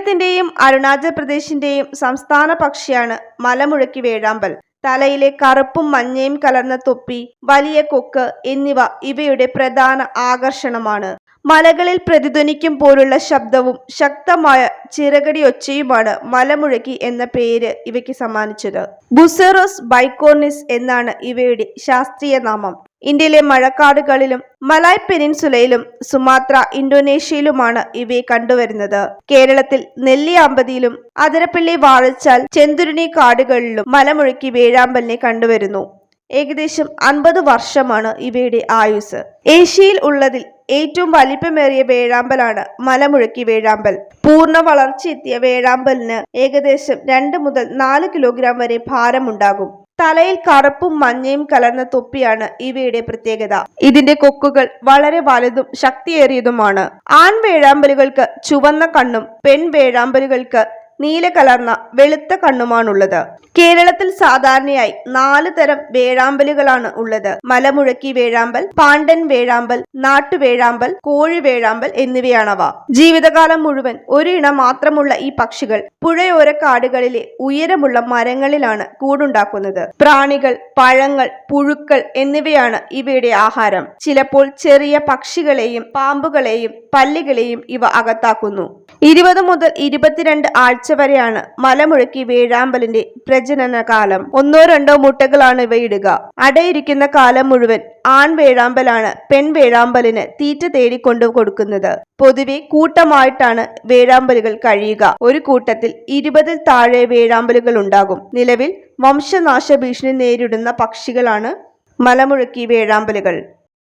കേരളത്തിന്റെയും അരുണാചൽ പ്രദേശിന്റെയും സംസ്ഥാന പക്ഷിയാണ് മലമുഴക്കി വേഴാമ്പൽ. തലയിലെ കറുപ്പും മഞ്ഞയും കലർന്ന തൊപ്പി വലിയ കൊക്ക് എന്നിവ ഇവയുടെ പ്രധാന ആകർഷണമാണ്. മലകളിൽ പ്രതിധ്വനിക്കും പോലുള്ള ശബ്ദവും ശക്തമായ ചിറകടി ഒച്ചയുമാണ് മലമുഴക്കി എന്ന പേര് ഇവയ്ക്ക് സമ്മാനിച്ചത്. ബുസെറോസ് ബൈക്കോർണിസ് എന്നാണ് ഇവയുടെ ശാസ്ത്രീയ നാമം. ഇന്ത്യയിലെ മഴക്കാടുകളിലും മലായ് പെനിൻസുലയിലും സുമാത്ര ഇന്തോനേഷ്യയിലുമാണ് ഇവയെ കണ്ടുവരുന്നത്. കേരളത്തിൽ നെല്ലിയാമ്പതിയിലും അതിരപ്പള്ളി വാഴച്ചാൽ ചെന്തുരുണി കാടുകളിലും മലമുഴക്കി വേഴാമ്പലിനെ കണ്ടുവരുന്നു. ഏകദേശം അൻപത് വർഷമാണ് ഇവയുടെ ആയുസ് ഏഷ്യയിൽ ഉള്ളതിൽ ഏറ്റവും വലിപ്പമേറിയ വേഴാമ്പലാണ് മലമുഴക്കി വേഴാമ്പൽ. പൂർണ വളർച്ചയെത്തിയ വേഴാമ്പലിന് ഏകദേശം രണ്ട് മുതൽ നാല് കിലോഗ്രാം വരെ ഭാരമുണ്ടാകും. തലയിൽ കറുപ്പും മഞ്ഞയും കലർന്ന തൊപ്പിയാണ് ഇവയുടെ പ്രത്യേകത. ഇതിന്റെ കൊക്കുകൾ വളരെ വലുതും ശക്തിയേറിയതുമാണ്. ആൺ വേഴാമ്പലുകൾക്ക് ചുവന്ന കണ്ണും പെൺ വേഴാമ്പലുകൾക്ക് നീല കലർന്ന വെളുത്ത കണ്ണുമാണുള്ളത്. കേരളത്തിൽ സാധാരണയായി നാല് തരം വേഴാമ്പലുകളാണ് ഉള്ളത്. മലമുഴക്കി വേഴാമ്പൽ പാണ്ടൻ വേഴാമ്പൽ നാട്ടുവേഴാമ്പൽ കോഴി വേഴാമ്പൽ എന്നിവയാണവ. ജീവിതകാലം മുഴുവൻ ഒരു ഇണം മാത്രമുള്ള ഈ പക്ഷികൾ പുഴയോര കാടുകളിലെ ഉയരമുള്ള മരങ്ങളിലാണ് കൂടുണ്ടാക്കുന്നത്. പ്രാണികൾ പഴങ്ങൾ പുഴുക്കൾ എന്നിവയാണ് ഇവയുടെ ആഹാരം. ചിലപ്പോൾ ചെറിയ പക്ഷികളെയും പാമ്പുകളെയും പല്ലികളെയും ഇവ അകത്താക്കുന്നു. ഇരുപത് മുതൽ ഇരുപത്തിരണ്ട് ആഴ്ച വരെയാണ് മലമുഴക്കി വേഴാമ്പലിന്റെ പ്രജനന കാലം ഒന്നോ രണ്ടോ മുട്ടകളാണ് ഇവയിടുക. അടയിരിക്കുന്ന കാലം മുഴുവൻ ആൺ വേഴാമ്പലാണ് പെൺ വേഴാമ്പലിന് തീറ്റ തേടി കൊണ്ടു കൊടുക്കുന്നത്. പൊതുവെ കൂട്ടമായിട്ടാണ് വേഴാമ്പലുകൾ കഴിയുക. ഒരു കൂട്ടത്തിൽ ഇരുപതിൽ താഴെ വേഴാമ്പലുകൾ ഉണ്ടാകും. നിലവിൽ വംശനാശ ഭീഷണി നേരിടുന്ന പക്ഷികളാണ് മലമുഴക്കി വേഴാമ്പലുകൾ.